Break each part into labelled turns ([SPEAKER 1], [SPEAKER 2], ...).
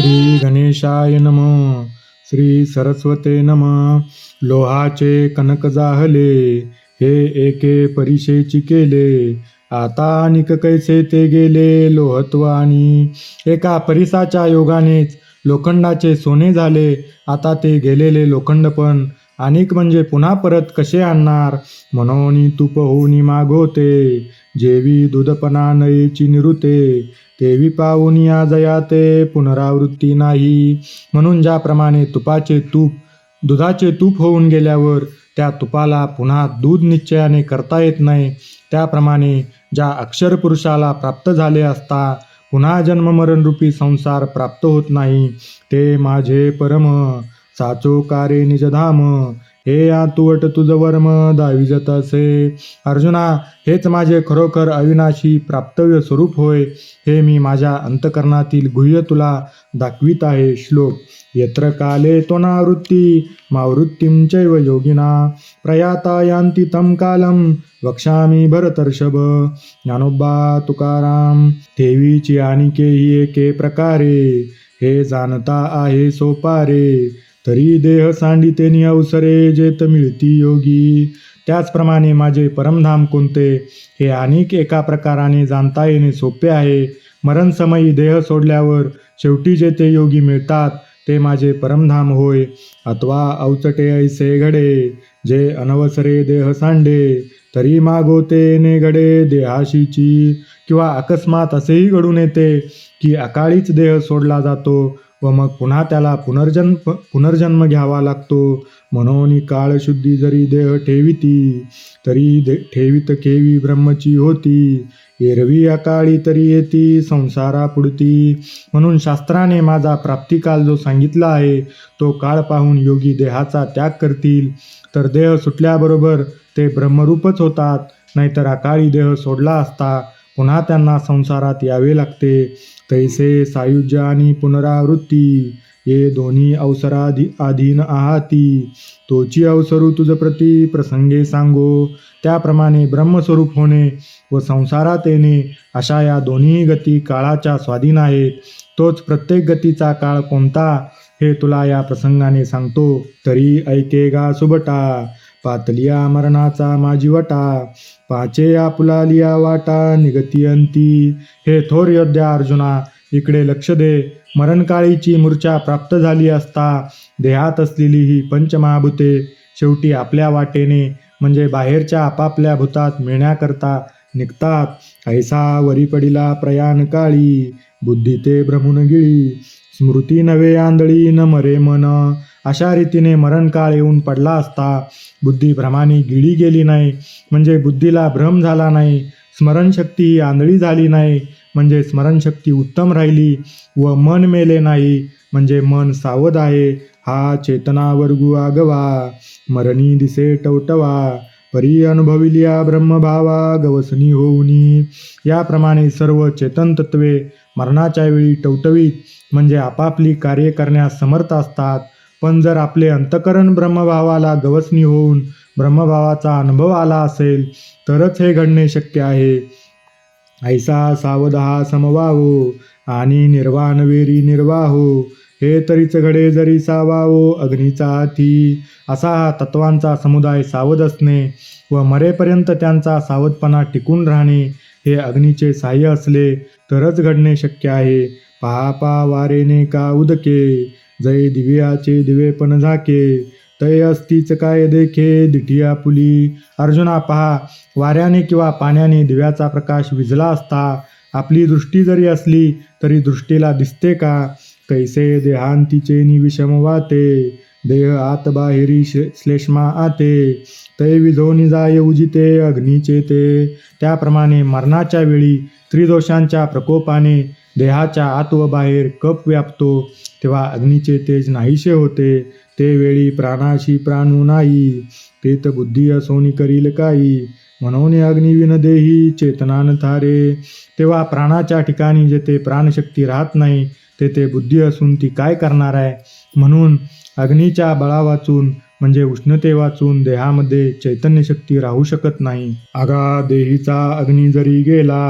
[SPEAKER 1] श्री गणेशाय नम. श्री सरस्वते नम. लोहाचे कनक जाहले. हे एके परिशेची केले. आता निक कैसे ते गेले लोहत्व आणि एका परिसाच्या योगानेच लोखंडाचे सोने झाले. आता ते गेलेले लोखंड पण अनेक म्हणजे पुन्हा परत कसे आणणार? म्हणून तूप होऊनी मागवते जेवी दूधपणा नयेची निरुते तेवी पाहून या जयाते पुनरावृत्ती नाही. म्हणून ज्याप्रमाणे तुपाचे तूप दुधाचे तूप होऊन गेल्यावर त्या तुपाला पुन्हा दूध निश्चयाने करता येत नाही. त्याप्रमाणे ज्या अक्षर पुरुषाला प्राप्त झाले असता पुन्हा जन्ममरणरूपी संसार प्राप्त होत नाही. ते माझे परम साचो कारे निजधाम हे आतुवट तुझ वर्म दाविजत असे अर्जुना हेच माझे खरोखर अविनाशी प्राप्तव्य स्वरूप होय हे मी माझ्या अंतकरणातील गुह्य तुला दाखवित आहे श्लोक. यत्र काले त्वनावृत्ती मावृत्तीं चैव योगिना. प्रयाता यांती तम कालं वक्षामी भरतर्षभ. ज्ञानोबा तुकाराम ठेवीची आणि ही एके प्रकारे. हे जाणता आहे सोपारे. तरी देह सांडितेनी अवसरे जेत मिळती योगी. त्याचप्रमाणे माझे परमधाम कोणते? हे अनेक एका प्रकाराने जाणता येणे सोपे आहे. मरणसमयी देह सोडल्यावर शेवटी जे ते योगी मिळतात ते माझे परमधाम होय. अथवा अवचटे ऐसे घडे जे अनवसरे देह सांडे तरी मागोते ने घडे देहाशीची. किंवा अकस्मात असेही घडून येते की अकाळीच देह सोडला जातो व मग पुन्हा त्याला पुनर्जन्म पुनर्जन्म घ्यावा लागतो. म्हणून काळशुद्धी जरी देह ठेविती तरी दे ठेवित केवी ब्रह्मची होती. एरवी अकाळी तरी येती संसारा पुढती. म्हणून शास्त्राने माझा प्राप्तिकाल जो सांगितला आहे तो काळ पाहून योगी देहाचा त्याग करतील. तर देह सुटल्याबरोबर ते ब्रह्मरूपच होतात नाहीतर अकाळी देह सोडला असता. पुन्हा त्यांना संसारात यावे लागते. तैसे सायुज्य आणि पुनरावृत्ती ये दोन्ही अवसराधी अधीन आहाती. तोची अवसरू तुझ प्रती प्रसंगे सांगो. त्याप्रमाणे ब्रह्मस्वरूप होणे व संसारात येणे अशा या दोन्ही गती काळाच्या स्वाधीन आहेत. तोच प्रत्येक गतीचा काळ कोणता हे तुला या प्रसंगाने सांगतो. तरी ऐकेगा सुबटा पातलिया मरणाचा माझी वटा पाचे आपुलालिया वाटा निगती अंती. हे थोर योद्ध्या अर्जुना इकडे लक्ष दे. मरणकाळीची मूर्छा प्राप्त झाली असता देहात असलेली ही पंचमहाभूते शेवटी आपल्या वाटेने म्हणजे बाहेरच्या आपापल्या भूतात मिळण्याकरता निघतात. ऐसा वरी पडिला प्रयाण काळी बुद्धी ते भ्रमून गिळी. स्मृती नवे आंधळी न मरे मन. अशा रीतीने मरणकाळ येऊन पडला असता बुद्धी भ्रमाने गिळी गेली नाही म्हणजे बुद्धीला भ्रम झाला नाही स्मरणशक्ती ही आंधळी झाली नाही म्हणजे स्मरणशक्ती उत्तम राहिली व मन मेले नाही म्हणजे मन सावध आहे हा चेतना वर्गु आगवा मरणी दिसे टवटवा परी अनुभविलिया ब्रह्मभावा गवसनी होऊनी. याप्रमाणे सर्व चेतन तत्वे मरणाच्या वेळी टवटवीत म्हणजे आपापली कार्य करण्यास समर्थ असतात. पण जर आपले अंतकरण ब्रह्मभावाला गवसनी होऊन ब्रह्मभावाचा अनुभव आला असेल तरच हे घडणे शक्य आहे. ऐसा सावध हा समवावो आणि निर्वाणवेरी निर्वाहो. हे तरीच घडे जरी सावावो अग्नीचा हाती असा हा तत्वांचा समुदाय सावध असणे व मरेपर्यंत त्यांचा सावधपणा टिकून राहणे हे अग्नीचे साह्य असले तरच घडणे शक्य आहे. पहा पा वारेने का उदके? जय दिव्याचे दिवे पण झाके तय असतीच काय देखे दिठिया पुली. अर्जुना पहा वाऱ्याने किंवा पाण्याने दिव्याचा प्रकाश विझला असता आपली दृष्टी जरी असली तरी दृष्टीला दिसते का? कैसे देहांतीचे निविषम वाते देह आत बाहेरी श्लेष्मा आते तै विझोनी जाय उजिते अग्नीचे ते. त्याप्रमाणे मरणाच्या वेळी त्रिदोषांच्या प्रकोपाने देहाच्या आत व बाहेर कप व्यापतो तेव्हा अग्नीचे तेज नाहीसे होते. ते वेळी प्राणाशी प्राणू नाही ते तर बुद्धी असोनी करील काही. म्हणून अग्निविन देही चेतनान थारे. तेव्हा प्राणाच्या ठिकाणी जेथे प्राणशक्ती राहत नाही तेथे बुद्धी असून ती काय करणार आहे? म्हणून अग्नीच्या बळा वाचून म्हणजे उष्णते वाचून देहामध्ये चैतन्य शक्ती राहू शकत नाही. आगा देहीचा अग्नी जरी गेला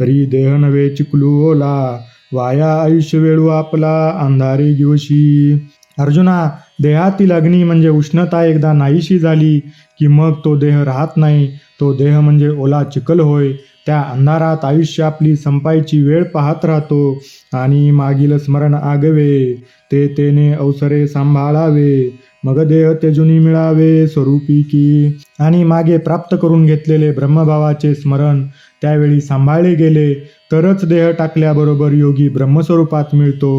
[SPEAKER 1] तरी देह नव्हे चिकलू ओला वाया आयुष्य वेळू आपला अंधारी दिवशी. अर्जुना देहातील अग्नी म्हणजे उष्णता एकदा नाहीशी झाली की मग तो देह राहत नाही. तो देह म्हणजे ओला चिखल होय. त्या अंधारात आयुष्य आपली संपायची वेळ पाहत राहतो आणि मागील स्मरण आगवे. ते तेने अवसरे सांभाळावे. मग देह तेजुनी मिळावे स्वरूपी की. आणि मागे प्राप्त करून घेतलेले ब्रह्मभावाचे स्मरण त्यावेळी सांभाळले गेले. तरच देह टाकल्याबरोबर योगी ब्रह्मस्वरूपात मिळतो.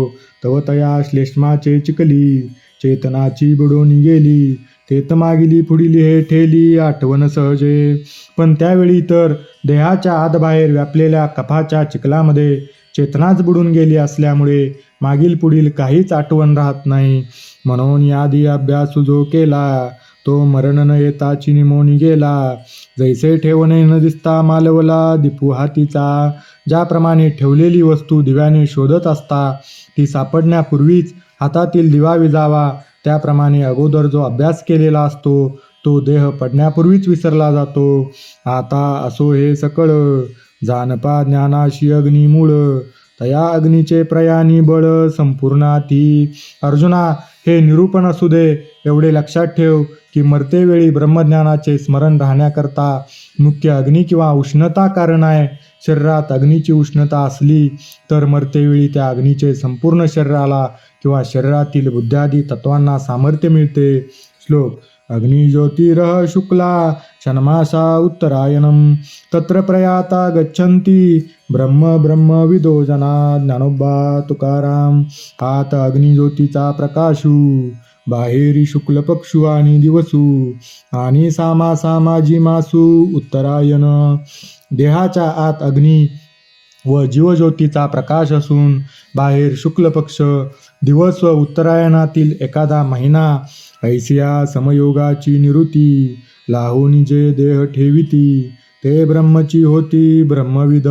[SPEAKER 1] तवतया श्लेष्माचे चिकली चेतनाची बुडून गेली. तेत मागिली पुढील हे ठेली आठवण सहजे. पण त्यावेळी तर देहाच्या आतबाहेर व्यापलेल्या कफाच्या चिखलामध्ये चेतनाच बुडून गेली असल्यामुळे मागील पुढील काहीच आठवण राहत नाही. म्हणून यादी अभ्यास जो केला तो मरण न येता चिनिमोनी गेला. जैसे ठेवणे न दिसता मालवला दिपू हातीचा. ज्याप्रमाणे ठेवलेली वस्तू दिव्याने शोधत असता ती सापडण्यापूर्वीच हातातील दिवा विजावा. त्याप्रमाणे अगोदर जो अभ्यास केलेला असतो तो देह पडण्यापूर्वीच विसरला जातो. आता असो हे सकळ. जानपा ज्ञानाशी अग्नी मूळ. तया अग्नीचे प्रयाणी बळ संपूर्णाती अर्जुना हे निरूपण असू दे. एवढे लक्षात ठेव की मरतेवेळी ब्रह्मज्ञानाचे स्मरण राहण्याकरता मुख्य अग्नी किंवा उष्णता कारण आहे. शरीरात अग्नीची उष्णता असली तर मरतेवेळी त्या अग्नीचे संपूर्ण शरीराला किंवा शरीरातील बुद्ध्यादी तत्वांना सामर्थ्य मिळते. श्लोक अग्निज्योतिरः शुक्ला क्षणमासा उत्तरायणं तत्र प्रयाता गच्छन्ति ब्रह्म ब्रह्मविदो जना ज्ञानोबा तुकाराम आत अग्निज्योतीचा प्रकाशू। बाहेरी शुक्ल पक्षू आणि दिवसू आणि सामा सामाजी मासू उत्तरायण. देहाच्या आत अग्नी व जीवज्योतीचा प्रकाश असून बाहेर शुक्ल पक्ष दिवस व उत्तरायणातील एखादा महिना ऐसिया समयोगाची निवृत्ती. लाहोनी जे देह ठेविती ते ब्रह्मची होती ब्रह्मविद.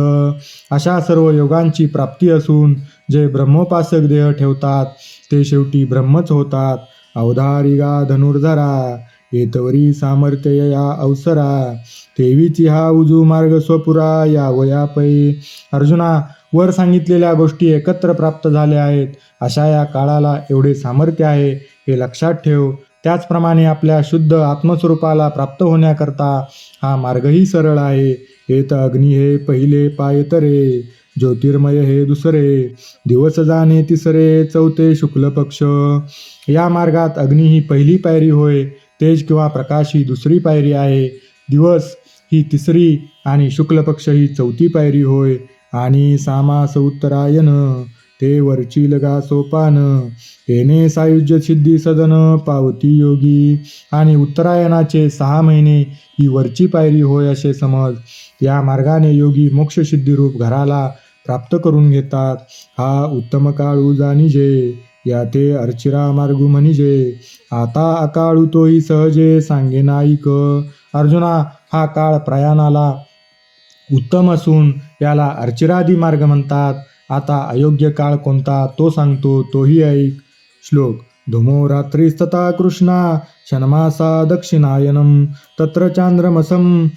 [SPEAKER 1] अशा सर्व योगांची प्राप्ती असून जे ब्रह्मोपासक देह ठेवतात ते शेवटी ब्रह्मच होतात. अवधारिगा धनुर्धरा येतवरी सामर्थ्य या अवसरा तेवीची हा उजू मार्ग स्वपुरा या वयापै. अर्जुना वर सांगितलेल्या गोष्टी एकत्र प्राप्त झाल्या आहेत. अशा या काळाला एवढे सामर्थ्य आहे हे लक्षात ठेव. त्याचप्रमाणे आपल्या शुद्ध आत्मस्वरूपाला प्राप्त होण्याकरता हा मार्गही सरळ आहे. हे तर अग्नी हे पहिले पायतरे. ज्योतिर्मय हे दुसरे दिवस जाणे तिसरे चौथे शुक्ल पक्ष. या मार्गात अग्नी ही पहिली पायरी होय तेज किंवा प्रकाश ही दुसरी पायरी आहे. दिवस ही तिसरी आणि शुक्ल पक्ष ही चौथी पायरी होय. आणि सामास उत्तरायण ते वरची लगा सोपान. येणे सायुज्य सिद्धी सदन पावती योगी. आणि उत्तरायणाचे सहा महिने ही वरची पायरी होय असे समज. या मार्गाने योगी मोक्षसिद्धी घराला प्राप्त करून घेतात. हा उत्तम काळू जाणीजे या ते अर्चिरा मार्ग म्हणजे. आता अकाळू तोही सहजे सांगे नाईक. अर्जुना हा काळ प्रयाणाला उत्तम असून याला अर्चिरादी मार्ग म्हणतात. आता अयोग्य काळ कोणता तो सांगतो तोही ऐक. श्लोक धुमो रात्रीस्तथा कृष्णा क्षणमासा दक्षिणायनं तत्र चांद्रमसम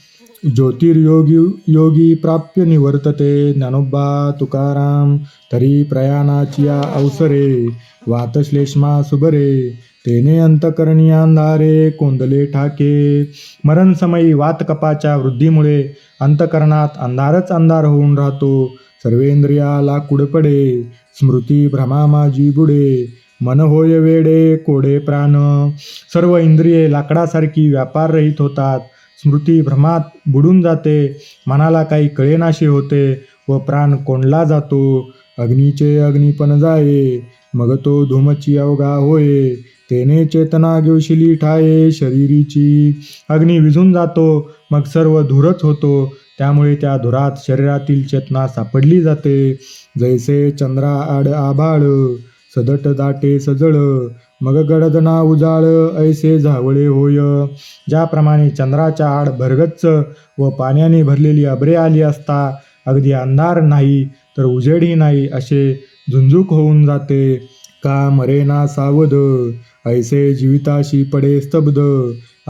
[SPEAKER 1] ज्योतिर्योगी योगी प्राप्य निवर्तते ज्ञानोबा तुकाराम तरी प्रयाणाचिया अवसरे वातश्लेष्मा सुबरे तेने अंतकरणी अंधारे कोंदले ठाके मरणसमयी वातकपाच्या वृद्धीमुळे अंतकरणात अंधारच अंधार होऊन राहतो. सर्वेंद्रियाला कुडपडे स्मृती भ्रमा माझी बुडे मन होय वेडे कोडे प्राण. सर्व इंद्रिये लाकडासारखी व्यापार रहित होतात. स्मृती भ्रमात बुडून जाते मनाला काही कळेनाशी होते व प्राण कोंडला जातो. अग्नीचे अग्निपण जाये मग तो धूमची अवघा होय. तेने चेतना घेऊशिली ठाये शरीरीची अग्नी विझून जातो मग सर्व धूरच होतो. त्यामुळे त्या धुरात शरीरातील चेतना सापडली जाते. जैसे चंद्रा आड आभाळ सदट दाटे सजळ मग गडदना उजाळ ऐसे झावळे होय. ज्याप्रमाणे चंद्राच्या आड भरगच्च व पाण्याने भरलेली अबरे आली असता अगदी अंधार नाही तर उजेडही नाही असे झुंझुक होऊन जाते. का मरेना सावध ऐसे जीविताशी पडे स्तब्ध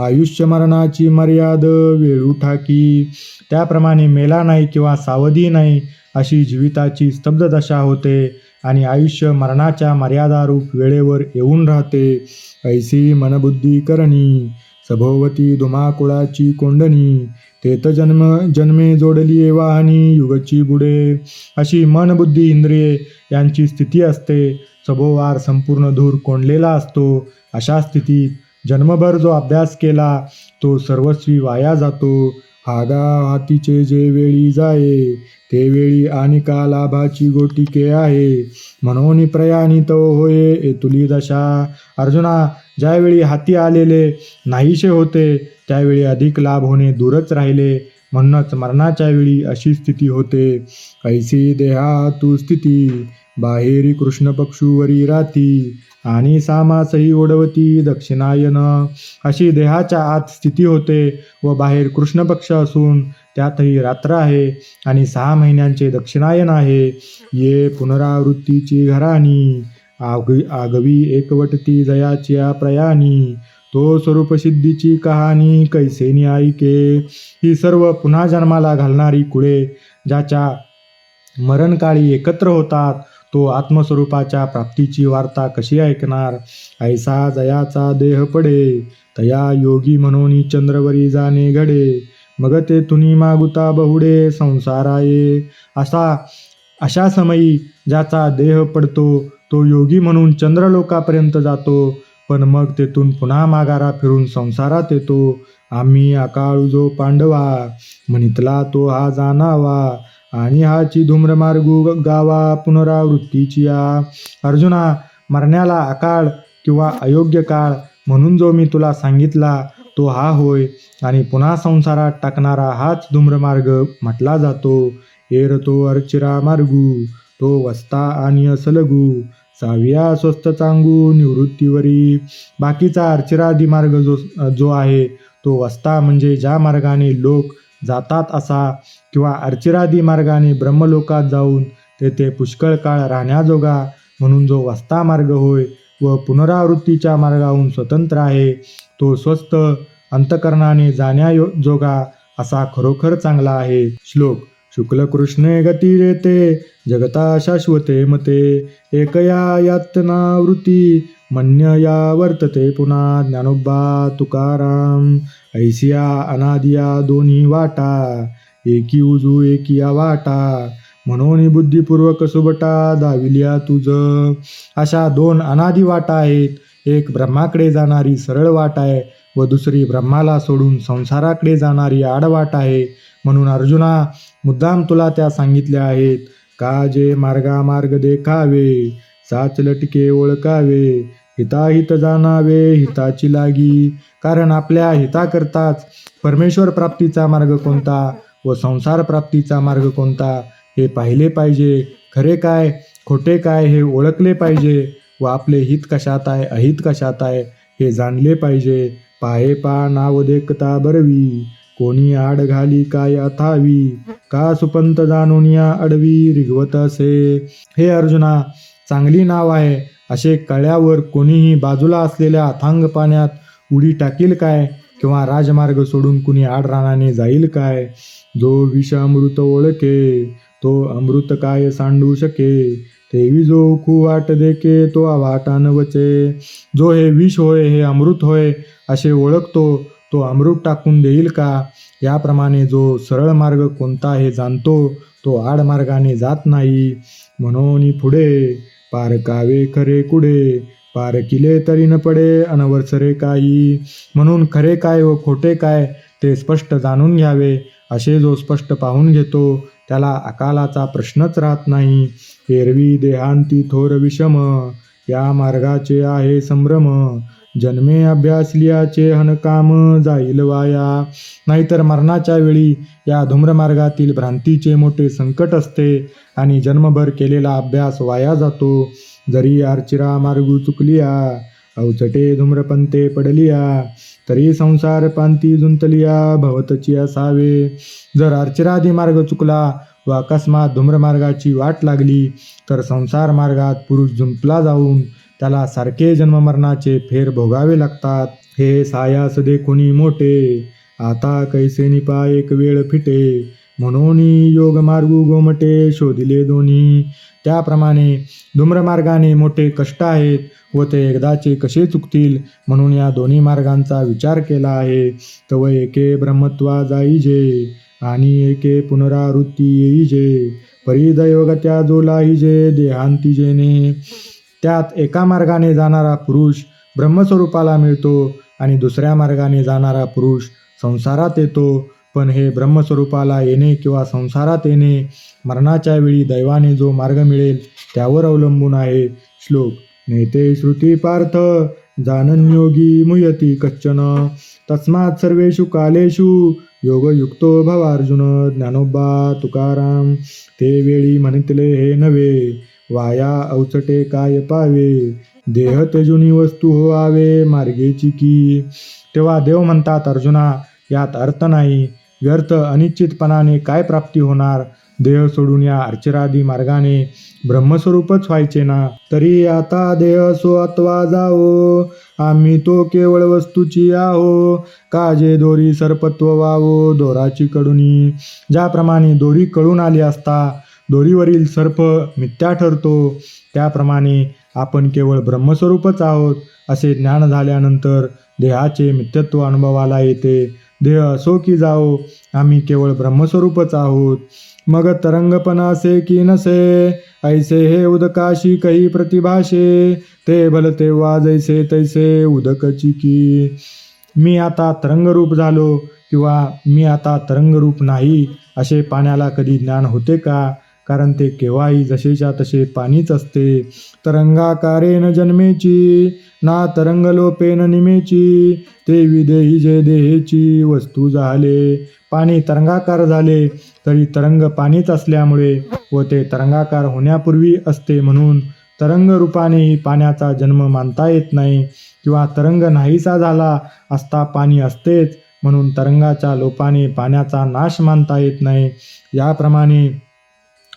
[SPEAKER 1] आयुष्य मरणाची मर्याद वेळू ठाकी. त्याप्रमाणे मेला नाही किंवा सावधी नाही अशी जीविताची स्तब्धदशा होते. आणि आयुष्य मरणाच्या मर्यादारूप वेळेवर येऊन राहते. ऐसी मनबुद्धी करणी सभोवती धुमाकुळाची कोंडणी तेत जन्म जन्मे जोडली वाहनी युगची बुडे. अशी मन बुद्धी इंद्रिये यांची स्थिती असते. सभोवार संपूर्ण धूर कोंडलेला असतो. अशा स्थितीत जन्मभर जो अभ्यास केला तो सर्वस्वी वाया जातो. आगा हातीचे जे वेळी जाये ते वेळी आणि का लाभाची गोटिके आहे. म्हणून प्रयाणी तो होये एतुली दशा. अर्जुना ज्यावेळी हाती आलेले नाहीसे होते त्यावेळी अधिक लाभ होणे दूरच राहिले. म्हणूनच मरणाच्या वेळी अशी स्थिती होते. ऐसी देहा तू स्थिती बाहेरी कृष्ण पक्षुवरी राती आणि सामासही ओढवती दक्षिणायन. अशी देहाच्या आत स्थिती होते व बाहेर कृष्ण पक्ष असून त्यातही रात्र आहे आणि सहा महिन्यांचे दक्षिणायन आहे. ये पुनरावृत्तीची घराणी आग आगवी एकवटती जयाच्या प्रयाणी तो स्वरूपसिद्धीची कहाणी कैसेनी ऐके. ही सर्व पुन्हा जन्माला घालणारी कुळे ज्याच्या मरणकाळी एकत्र होतात तो आत्मस्वरूपाच्या प्राप्तीची वार्ता कशी ऐकणार? ऐसा जयाचा देह पडे तया योगी म्हणून चंद्रवरी जाणे घडे. मग ते तुनी मागुता बहुडे संसाराये असा अशा समयी ज्याचा देह पडतो तो योगी म्हणून चंद्रलोकापर्यंत जातो. पण मग तेथून पुन्हा माघारा फिरून संसारात येतो. आम्ही अकाळू जो पांडवा म्हणितला तो हा जाणावा आणि हाची धूम्रमार्गू गावा पुनरावृत्तीची या अर्जुना मरण्याला अकाळ किंवा अयोग्य काळ म्हणून जो मी तुला सांगितला तो हा होय. आणि पुन्हा संसारात टाकणारा हाच धूम्रमार्ग म्हटला जातो. एर तो अर्चिरा मार्गू तो वस्ता आणि असलगू. साविया स्वस्त चांगू निवृत्तीवरी. बाकीचा अर्चिरादी मार्ग जो जो आहे तो वस्ता म्हणजे ज्या मार्गाने लोक जातात असा किंवा अर्चिरादी मार्गाने ब्रह्मलोकात जाऊन तेथे पुष्कळ काळ राहण्याजोगा म्हणून जो वस्ता मार्ग होय व पुनरावृत्तीच्या मार्गाहून स्वतंत्र आहे तो स्वस्त अंतकरणाने जाण्यायोगा असा खरोखर चांगला आहे श्लोक. शुक्लकृष्णे गती गतिरेते जगता शाश्वते मते एकया यातनावृत्ती मन्यया वर्तते पुन्हा ज्ञानोबा तुकाराम ऐसिया अनादिया दोन्ही वाटा एकी उजू एकिया वाटा म्हणून बुद्धिपूर्वक सुबटा दाविलिया तुझ। अशा दोन अनादी वाटा आहेत. एक ब्रह्माकडे जाणारी सरळ वाट आहे. व दुसरी ब्रह्माला सोडून संसाराकडे जाणारी आडवाट आहे म्हणून अर्जुना मुद्दाम तुला त्या सांगितल्या आहेत. का जे मार्गा मार्ग देखावे साच लटके ओळखावे हिताहित जाणावे हिताची लागी. कारण आपल्या हिताकरताच परमेश्वर प्राप्तीचा मार्ग कोणता व संसार प्राप्तीचा मार्ग कोणता हे पाहिले पाहिजे. खरे काय खोटे काय हे ओळखले पाहिजे व आपले हित कशात आहे अहित कशात आहे हे जाणले पाहिजे. पाये पा नाव देखता बरवी. कोणी आड घाली काय अथावी. का सुपंत जाणून या अडवी रिगवत असे. हे अर्जुना चांगली नाव आहे. असे कळ्यावर कोणीही बाजूला असलेल्या अथांग पाण्यात उडी टाकील काय? किंवा राजमार्ग सोडून कुणी आडरानाने जाईल काय? जो विषामृत ओळखे तो अमृत काय सांडू शके? तेवी जो खू वाट देके तो वाटान वचे. जो हे विष होय हे अमृत होय असे ओळखतो तो अमृत टाकून देईल का? याप्रमाणे जो सरळ मार्ग कोणता हे जाणतो तो आडमार्गाने जात नाही. म्हणून पुढे पारकावे खरे कुडे पारकिले तरी न पडे अनवरसरे काही. म्हणून खरे काय व खोटे काय ते स्पष्ट जाणून घ्यावे. असे जो स्पष्ट पाहून घेतो त्याला अकालाचा प्रश्नच राहत नाही. एरवी देहांती थोर विषम या मार्गाचे आहे संभ्रम. जन्मे अभ्यासलियाचे हनकाम जाईल वाया. नाहीतर मरणाच्या वेळी या धूम्रमार्गातील भ्रांतीचे मोठे संकट असते आणि जन्मभर केलेला अभ्यास वाया जातो. जरी अर्चिरा मार्गू चुकलिया अवचटे धूम्रपंते पडलिया तरी संसार पांती जुंतलिया भवतची असावे जर अर्चरादी मार्ग चुकला व अकस्मात धूम्रमार्गाची वाट लागली तर संसार मार्गात पुरुष जुंपला जाऊन त्याला सारखे जन्ममरणाचे फेर भोगावे लागतात. हे सायास देखुनी मोठे. आता कैसे निपा एक वेळ फिटे. म्हणून योगमार्गू गोमटे शोधिले दोन्ही. त्याप्रमाणे धूम्रमार्गाने मोठे कष्ट आहेत व ते एकदाचे कसे चुकतील म्हणून या दोन्ही मार्गांचा विचार केला आहे. तव एके ब्रह्मत्वा जाईजे आणि एके पुनरावृत्ती येईजे. परिदयोगत्या जोलाहिजे देहांती जेने त्यात एका मार्गाने जाणारा पुरुष ब्रह्मस्वरूपाला मिळतो आणि दुसऱ्या मार्गाने जाणारा पुरुष संसारात येतो. पण हे ब्रह्मस्वरूपाला येणे किंवा संसारात येणे मरणाच्या वेळी दैवाने जो मार्ग मिळेल त्यावर अवलंबून आहे श्लोक. नेते श्रुती पार्थ जानन्योगी मुयती कच्चन तस्मात् सर्वेषु कालेषु योगयुक्तो भवार्जुन ज्ञानोबा तुकाराम ते वेळी म्हणितले हे नव्हे वाया अवचटे काय पावे देह तेजुनी वस्तू होवावे मार्गेची की. तेव्हा देव म्हणतात अर्जुना यात अर्थ नाही. व्यर्थ अनिश्चितपणाने काय प्राप्ती होणार? देह सोडून या अर्चरादी मार्गाने ब्रह्मस्वरूपच व्हायचे ना? तरी आता देह सो अत्वा जाओ आम्ही तो केवळ वस्तूची आहो. काजे दोरी सर्पत्व वावो. दोराची कडुनी. ज्याप्रमाणे दोरी कळून आली असता दोरीवरील सर्प मिथ्या ठरतो. त्याप्रमाणे आपण केवळ ब्रह्मस्वरूपच आहोत असे ज्ञान झाल्यानंतर देहाचे मिथ्यत्व अनुभवाला येते. देह असो की जाओ आम्ही केवळ ब्रह्मस्वरूपच आहोत. मग तरंगपण असे की नसे ऐसे हे उदकाशी काही प्रतिभाषे ते भलते तेव्हा जैसे तैसे उदकची की. मी आता तरंगरूप झालो किंवा मी आता तरंगरूप नाही असे पाण्याला कधी ज्ञान होते का? कारण ते केव्हाही जसेच्या तसे पाणीच असते. तरंगाकारेन जन्मेची ना तरंगलोपेन निमेची ते विदेही जे देहेची वस्तू झाले. पाणी तरंगाकार झाले तरी तरंग पाणीच असल्यामुळे व ते तरंगाकार होण्यापूर्वी असते म्हणून तरंग रूपानेही पाण्याचा जन्म मानता येत नाही किंवा तरंग नाहीसा झाला असता पाणी असतेच म्हणून तरंगाच्या लोपाने पाण्याचा नाश मानता येत नाही. याप्रमाणे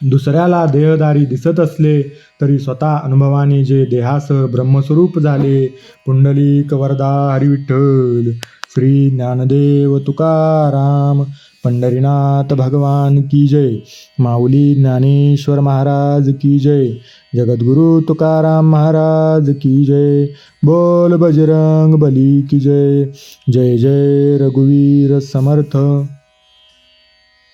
[SPEAKER 1] दुसऱ्याला देहदारी दिसत असले तरी स्वतः अनुभवाने जे देहास ब्रह्मस्वरूप झाले पुंडलिक वरदा हरिविठ्ठल श्री ज्ञानदेव तुकाराम पंढरीनाथ भगवान की जय माऊली ज्ञानेश्वर महाराज की जय जगद्गुरु तुकाराम महाराज की जय बोल बजरंग बली की जय जय जय रघुवीर समर्थ।